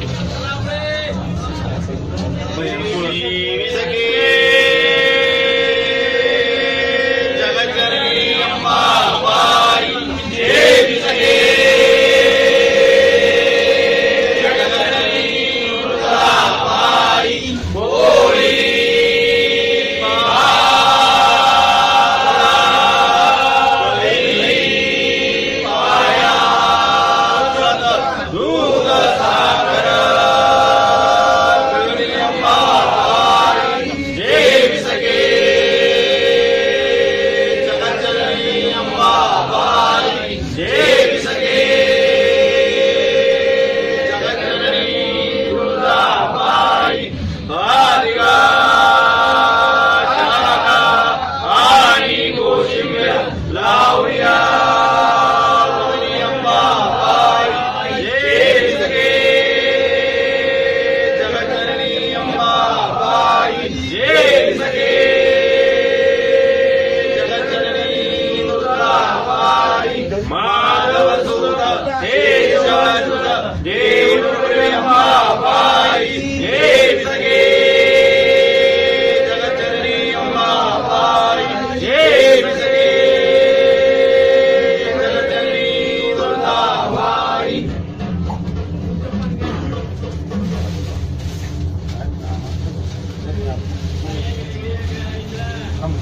Thank you.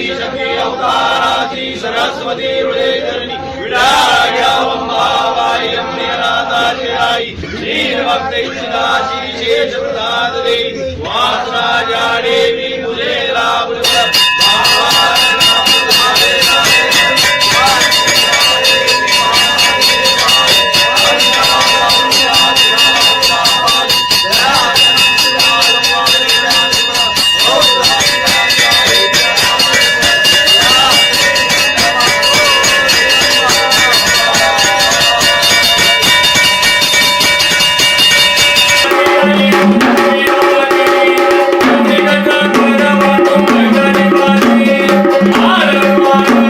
ಿ ಶಕ್ತಿ ಅವತಾರಾತಿ ಸರಸ್ವತಿ ಹೃದಯಧರಣಿ ವಿಡಾಡ್ಯಾವಂಬಾವಾಯಮ್ಯನಾಥಾಶರಾಯಿ ಶ್ರೀರ್ಭಕ್ತೈಶ್ಚಿದಾಶಿ ಶೇಷ ಪ್ರಸಾದ ದೇವಿ ವಾಸರಾಜಾ ದೇವಿ ಕುಲೇರಾ